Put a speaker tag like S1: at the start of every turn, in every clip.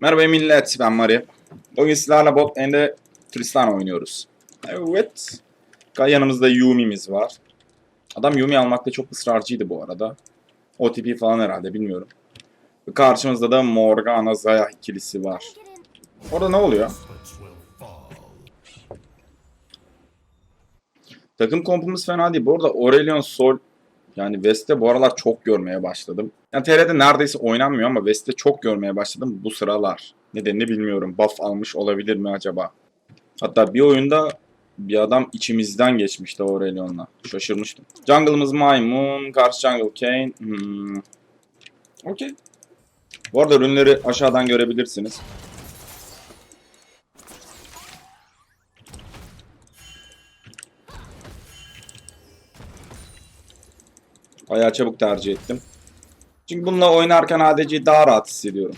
S1: Merhaba millet, ben Mari. Bugün sizlerle bot end'e Tristan oynuyoruz. Evet. Yanımızda Yumi'miz var. Adam Yumi almakta çok ısrarcıydı bu arada. OTP falan herhalde bilmiyorum. Karşımızda da Morgana Zaya ikilisi var. Orada ne oluyor? Takım kompumuz fena değil. Bu arada Aurelion Sol yani West'te bu aralar çok görmeye başladım. Yani TR'de neredeyse oynanmıyor ama West'te çok görmeye başladım bu sıralar. Nedenini bilmiyorum. Buff almış olabilir mi acaba? Hatta bir oyunda bir adam içimizden geçmişti Aurelion'la. Şaşırmıştım. Jungle'ımız Maymun, karşı Jungle Kane. Hmm. Okey. Bu arada ürünleri aşağıdan görebilirsiniz. Bayağı çabuk tercih ettim. Çünkü bununla oynarken ADC'yi daha rahat hissediyorum.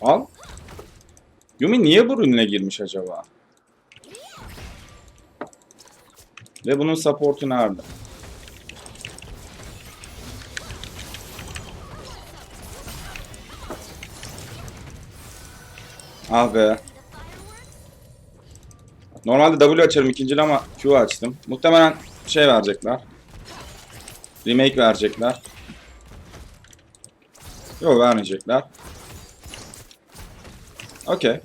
S1: Al. Yumi niye bu ürüne girmiş acaba? Ve bunun support'u nerede? Ah be. Normalde W açarım ikincili ama Q açtım. Muhtemelen şey verecekler. Remake verecekler. Yok vermeyecekler. Okey.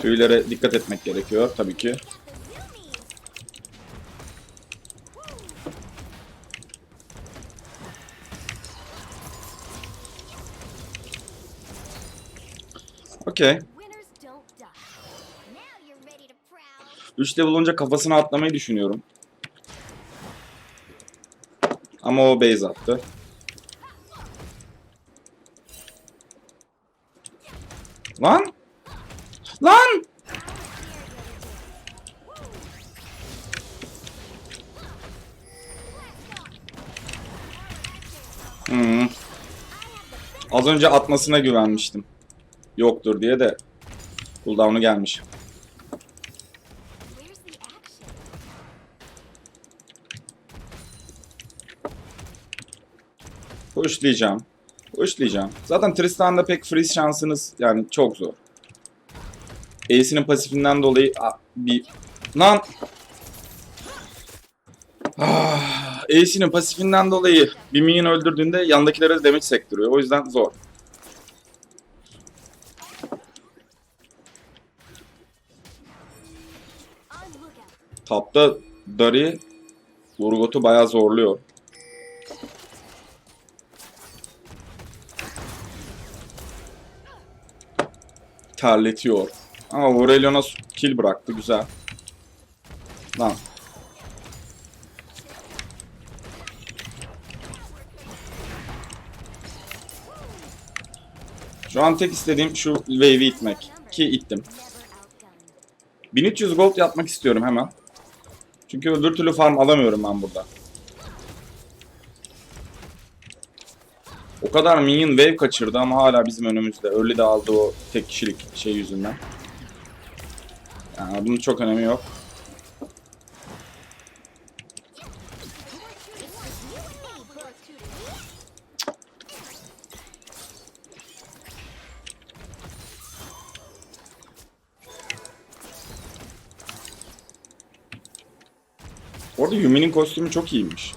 S1: Tüylere dikkat etmek gerekiyor tabii ki.
S2: Prowl.
S1: 3 level olunca kafasına atlamayı düşünüyorum. Ama o base attı. Lan! Lan! Hmm. Az önce atmasına güvenmiştim. Yoktur diye de cooldown'u gelmiş. Pushlayacağım. Pushlayacağım. Zaten Tristan'da pek freeze şansınız yani çok zor. Ace'inin pasifinden dolayı a, bir... Lan! Ah, Ace'inin pasifinden dolayı bir minyon öldürdüğünde yandakilere damage sektiriyor. O yüzden zor. Tapta Dari Urgot'u bayağı zorluyor. Terletiyor. Ama Aurelion'a kill bıraktı. Güzel. Lan. Şu an tek istediğim şu wave'i itmek. Ki ittim.
S2: Never outgunned.
S1: 1300 gold yapmak istiyorum hemen. Çünkü öbür türlü farm alamıyorum ben burada. O kadar minion wave kaçırdı ama hala bizim önümüzde. Early de aldı o tek kişilik şey yüzünden. Yani bunun çok önemi yok. Orada Yumi'nin kostümü çok iyiymiş.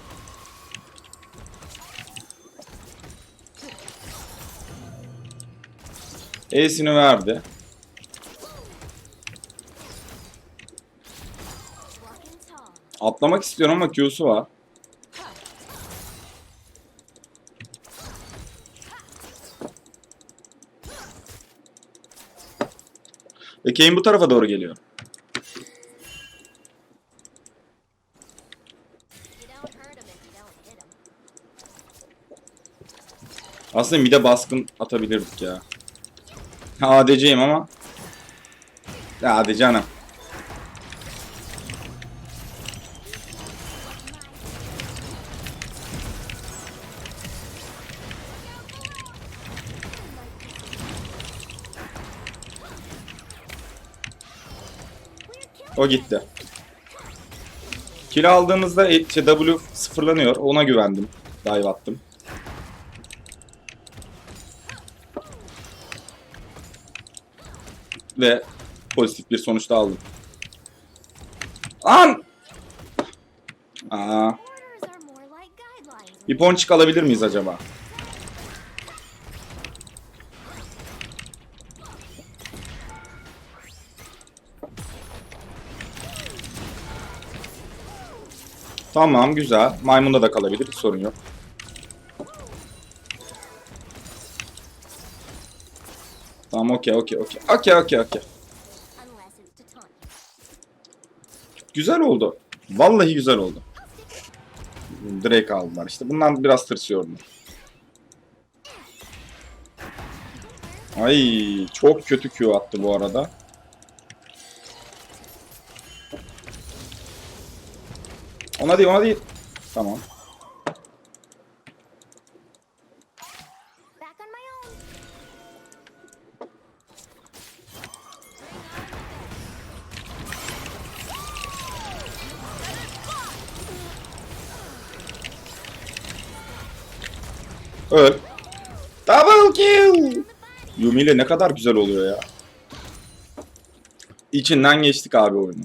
S1: E'sini verdi. Atlamak istiyorum ama Q'su var. Ve Kane bu tarafa doğru geliyor. Aslında mide baskın atabilirdik ya. ADC'yim ama. Ya canım. O gitti. Kill aldığımızda e- şey, W sıfırlanıyor. Ona güvendim. Dive attım. Ve pozitif bir sonuç da aldım. An! Aa, bir ponçik alabilir miyiz acaba? Tamam güzel. Maymunda da kalabilir. Sorun yok. Okey okey okey. Okey okey okey. Güzel oldu. Vallahi güzel oldu. Drake aldılar işte. Bundan biraz tırsıyordum. Ay çok kötü Q attı bu arada. Ona değil ona değil. Tamam. Öl. Double kill. Yumi ile ne kadar güzel oluyor ya. İçinden geçtik abi oyunu.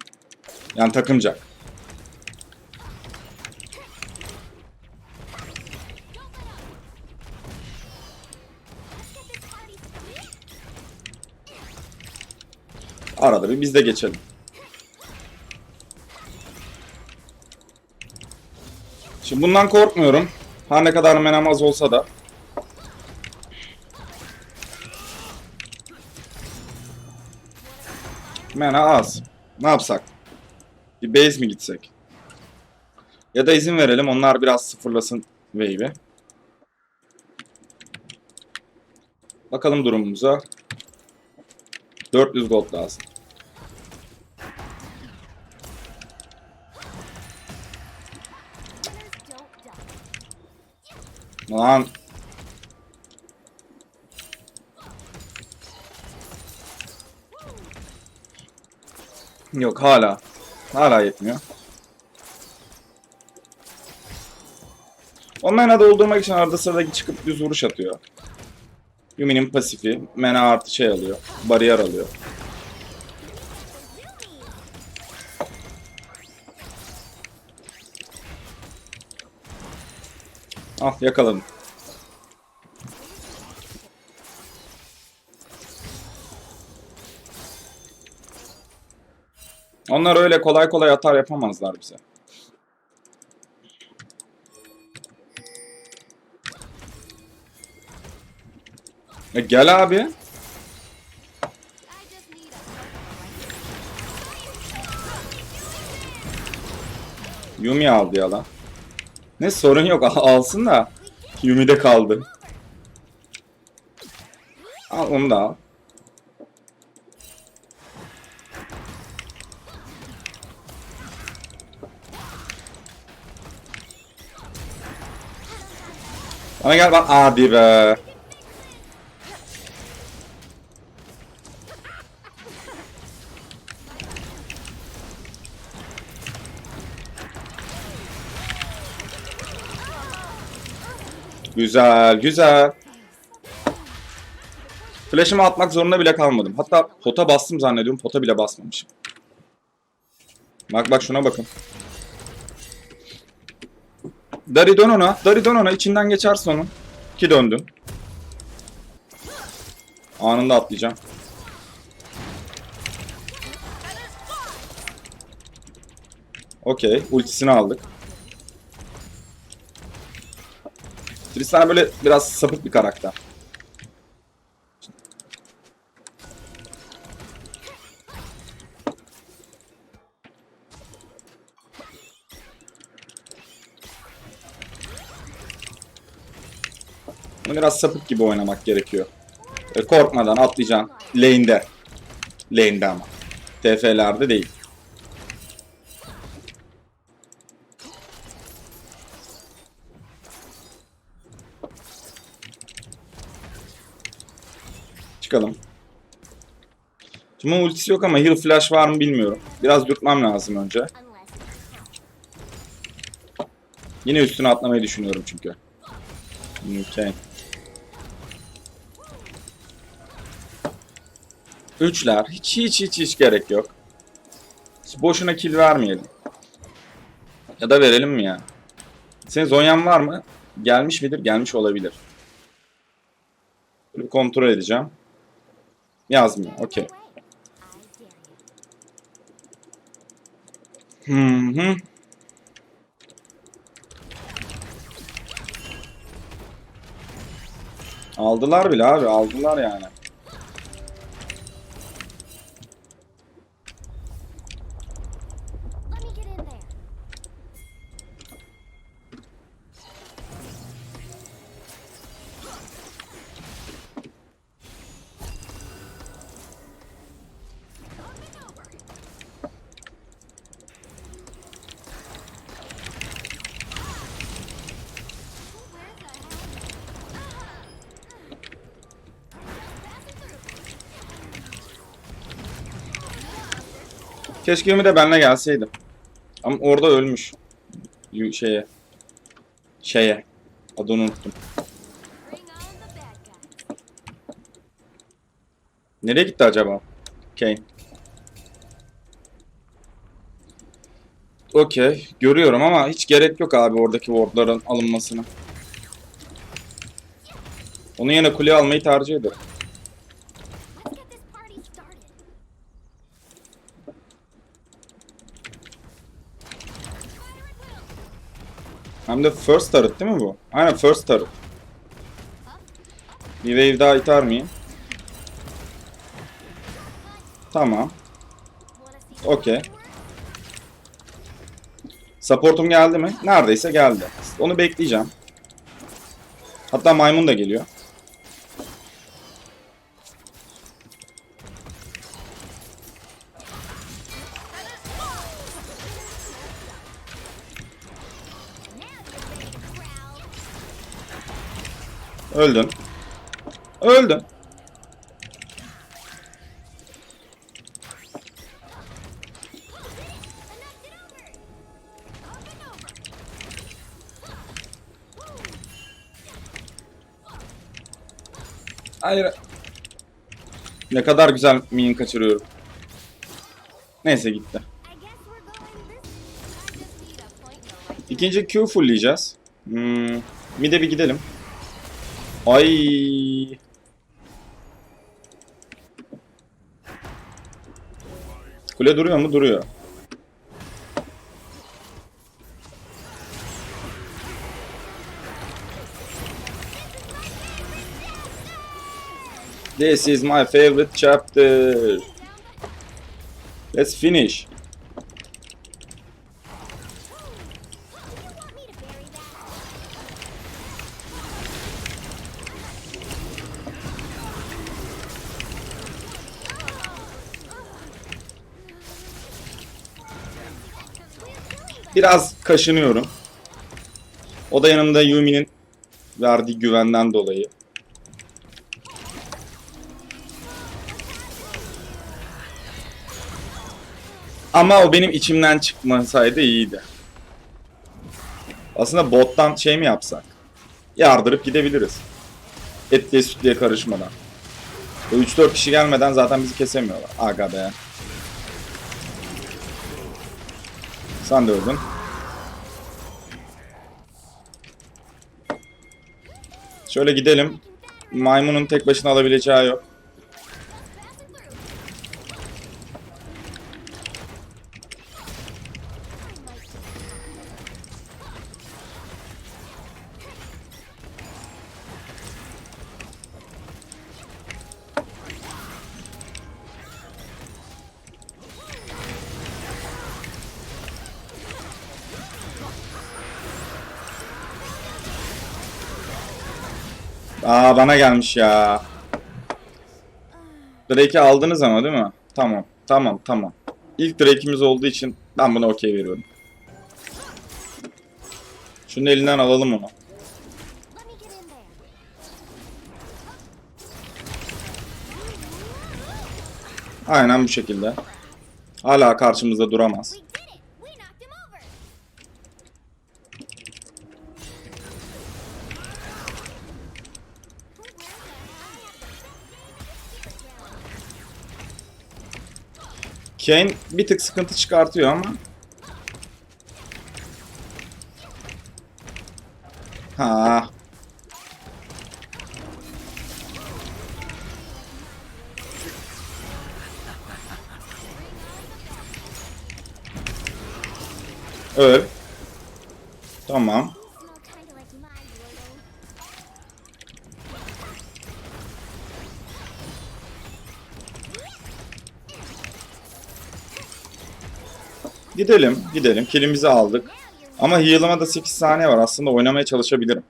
S1: Yani takımca. Arada bir biz de geçelim. Şimdi bundan korkmuyorum. Her ne kadar menem az olsa da. Mena az. Ne yapsak? Bir base mi gitsek? Ya da izin verelim onlar biraz sıfırlasın wave'i. Bakalım durumumuza. 400 gold lazım. Lan. Yok hala. Hala yetmiyor. O menada doldurmak için arada sırada çıkıp düz vuruş atıyor. Yumi'nin pasifi. Mena artı şey alıyor. Bariyer alıyor. Ah yakaladım. Onlar öyle kolay kolay atar yapamazlar bize. E gel abi. Yumi aldı ya lan. Ne sorun yok al- alsın da. Yumi'de kaldı. Al onu da al. Bana gel bak hadi be. Güzel, güzel. Flash'ımı atmak zorunda bile kalmadım. Hatta pota bastım zannediyorum. Pota bile basmamışım. Bak bak şuna bakın. Dari dön ona. Dari dön ona. İçinden geçersin onun. Ki döndün. Anında atlayacağım. Okey. Ultisini aldık. Tristan böyle biraz sapık bir karakter. Bunu biraz sapık gibi oynamak gerekiyor. E, korkmadan atlayacaksın. Lane'de. Lane'de ama. TF'lerde değil. Çıkalım. Şimdi ultisi yok ama heal flash var mı bilmiyorum. Biraz dürtmem lazım önce. Yine üstüne atlamayı düşünüyorum çünkü. Okay. Üçler. Hiç hiç hiç hiç gerek yok. Hiç boşuna kill vermeyelim. Ya da verelim mi ya? Senin Zonyan var mı? Gelmiş midir? Gelmiş olabilir. Böyle kontrol edeceğim. Yazmıyor. Okey.
S2: Dare you.
S1: Hı hı. Aldılar bile abi. Aldılar yani. Keşke Ümit de benimle gelseydi. Ama orada ölmüş. Şeye. Şeye. Adını unuttum. Nereye gitti acaba? Kane. Okey. Görüyorum ama hiç gerek yok abi oradaki wardların alınmasına. Onun yerine kuleye almayı tercih ederim.
S2: Let's get this party started.
S1: Hem de first turret değil mi bu? Aynen first turret. Bir wave daha iter miyim? Tamam. Okey. Supportum geldi mi? Neredeyse geldi. Onu bekleyeceğim. Hatta maymun da geliyor.
S2: And over.
S1: Hayır. Ne kadar güzel minyon kaçırıyorum. Neyse gitti. İkinci Q fullleyeceğiz. Hmm, mid'e bir gidelim. Ay. Kule duruyor mu? Duruyor. This is my favorite chapter. Let's finish. Biraz kaşınıyorum. O da yanımda Yumi'nin verdiği güvenden dolayı. Ama o benim içimden çıkmasaydı iyiydi. Aslında bottan şey mi yapsak? Yardırıp gidebiliriz. Etliye sütlüye karışmadan. O 3-4 kişi gelmeden zaten bizi kesemiyorlar. Aga be. Sen de öldün. Şöyle gidelim. Maymunun tek başına alabileceği yok. Aa bana gelmiş ya. Drake'i aldınız ama değil mi? Tamam. Tamam tamam. İlk Drake'imiz olduğu için ben buna okey veriyorum. Şunun elinden alalım onu. Aynen bu şekilde. Hala karşımızda duramaz. Kane bir tık sıkıntı çıkartıyor ama. Ha. Öl. Tamam. Gidelim, gidelim. Kilimizi aldık. Ama heal'ıma da 8 saniye var. Aslında oynamaya çalışabilirim.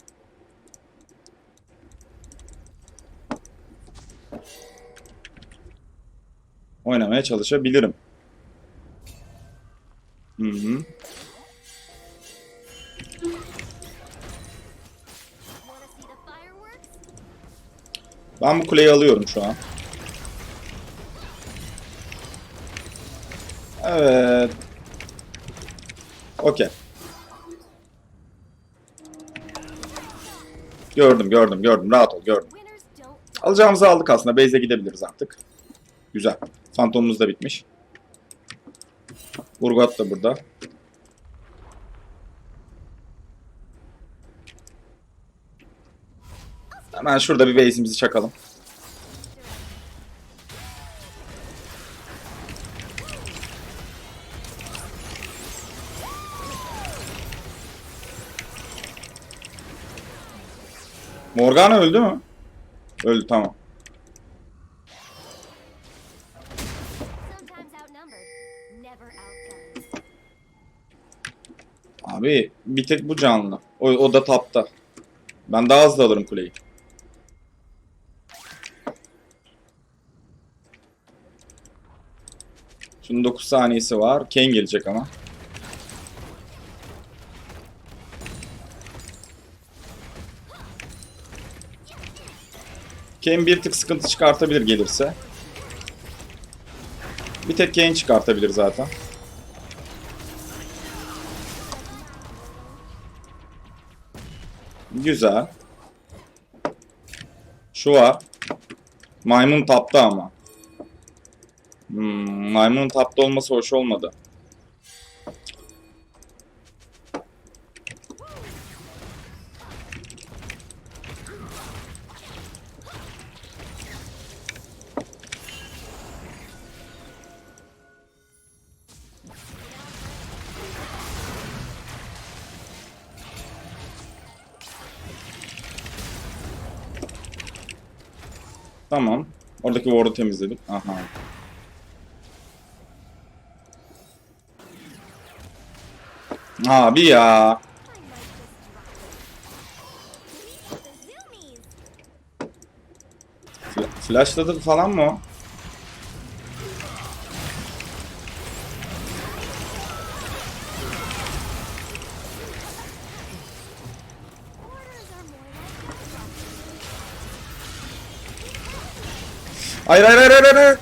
S1: Oynamaya çalışabilirim. Hı hı. Ben bu kuleyi alıyorum şu an. Evet. Okey. Gördüm, gördüm, gördüm. Rahat ol, gördüm. Alacağımızı aldık aslında. Base'e gidebiliriz artık. Güzel. Fantomumuz da bitmiş. Urgot da burada. Hemen şurada bir base'imizi çakalım. Morgana öldü mü? Öldü tamam. Abi bir tek bu canlı. O, o da tapta. Ben daha hızlı alırım kuleyi. Şunun 9 saniyesi var. Kane gelecek ama. Kane bir tık sıkıntı çıkartabilir gelirse. Bir tek Kane çıkartabilir zaten. Güzel. Şu var. Maymun tapta ama. Hmm, maymunun tapta olması hoş olmadı. Tamam. Oradaki ward'u temizledik. Aha. Abi ya. Flashladı falan mı o? Hayır hayır hayır hayır. hayır.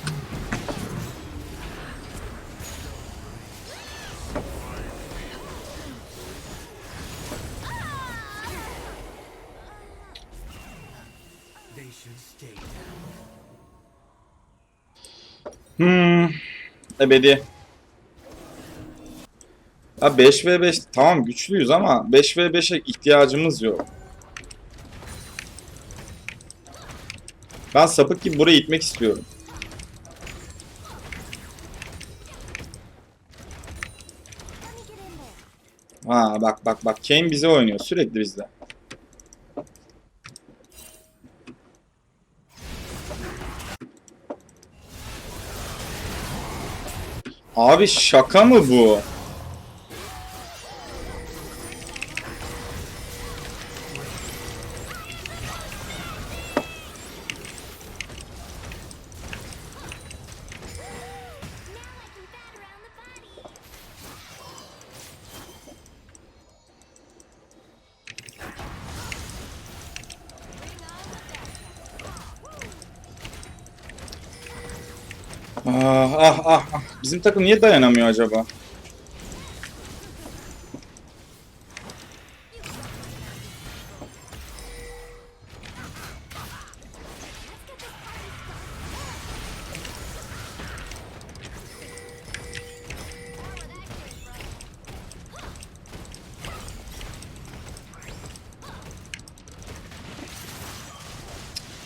S1: Hmm. Ebedi. Ya 5v5 tamam güçlüyüz ama 5v5'e ihtiyacımız yok. Ben sapık gibi buraya itmek istiyorum. Ha bak bak bak Kane bize oynuyor sürekli bizde. Abi şaka mı bu? Bizim takım niye dayanamıyor acaba?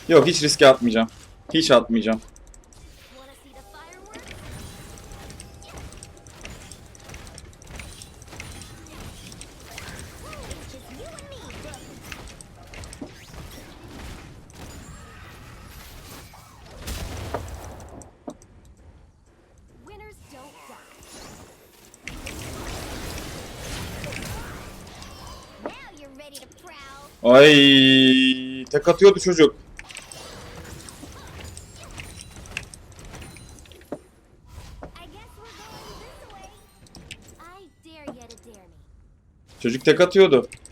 S1: Yok hiç riske atmayacağım. Hiç atmayacağım. Ay tek atıyordu çocuk.
S2: I guess we're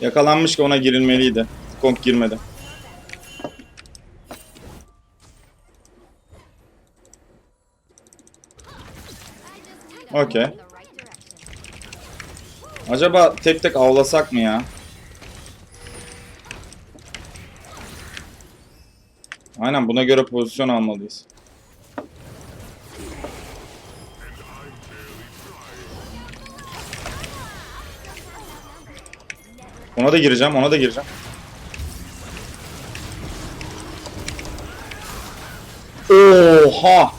S1: Yakalanmış ki ona girilmeliydi. Kong girmedi.
S2: Direction.
S1: Acaba tek tek avlasak mı ya? Aynen buna göre pozisyon almalıyız. Ona da gireceğim, ona da gireceğim. Oha!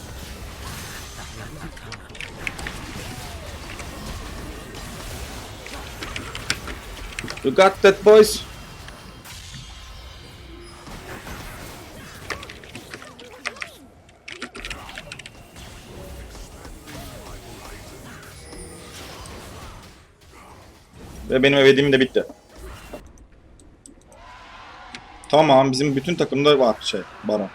S1: You got that boys? Ve benim evediğim de bitti. Tamam bizim bütün takımda var şey Baron.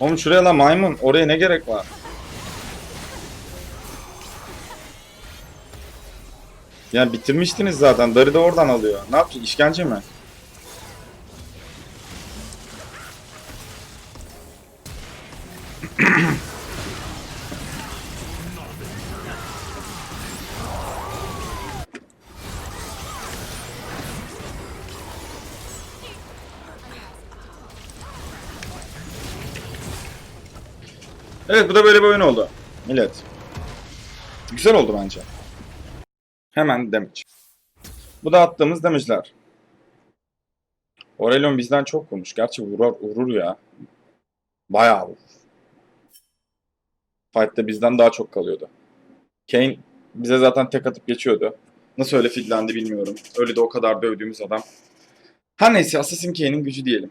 S1: Oğlum şuraya la maymun. Oraya ne gerek var? Ya bitirmiştiniz zaten. Darı da oradan alıyor. Ne yapacak? İşkence mi? Evet bu da böyle bir oyun oldu. Millet. Güzel oldu bence. Hemen damage. Bu da attığımız damage'ler. Aurelion bizden çok vurmuş. Gerçi vurur, vurur ya. Bayağı vurur. Fight'te bizden daha çok kalıyordu. Kane bize zaten tek atıp geçiyordu. Nasıl öyle fidlendi bilmiyorum. Öyle de o kadar dövdüğümüz adam. Her neyse Assassin Kane'in gücü diyelim.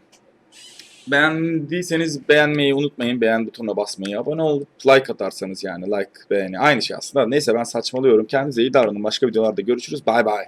S1: Beğendiyseniz beğenmeyi unutmayın. Beğen butonuna basmayı. Abone olup like atarsanız yani. Like, beğeni. Aynı şey aslında. Neyse ben saçmalıyorum. Kendinize iyi davranın. Başka videolarda görüşürüz. Bay bay.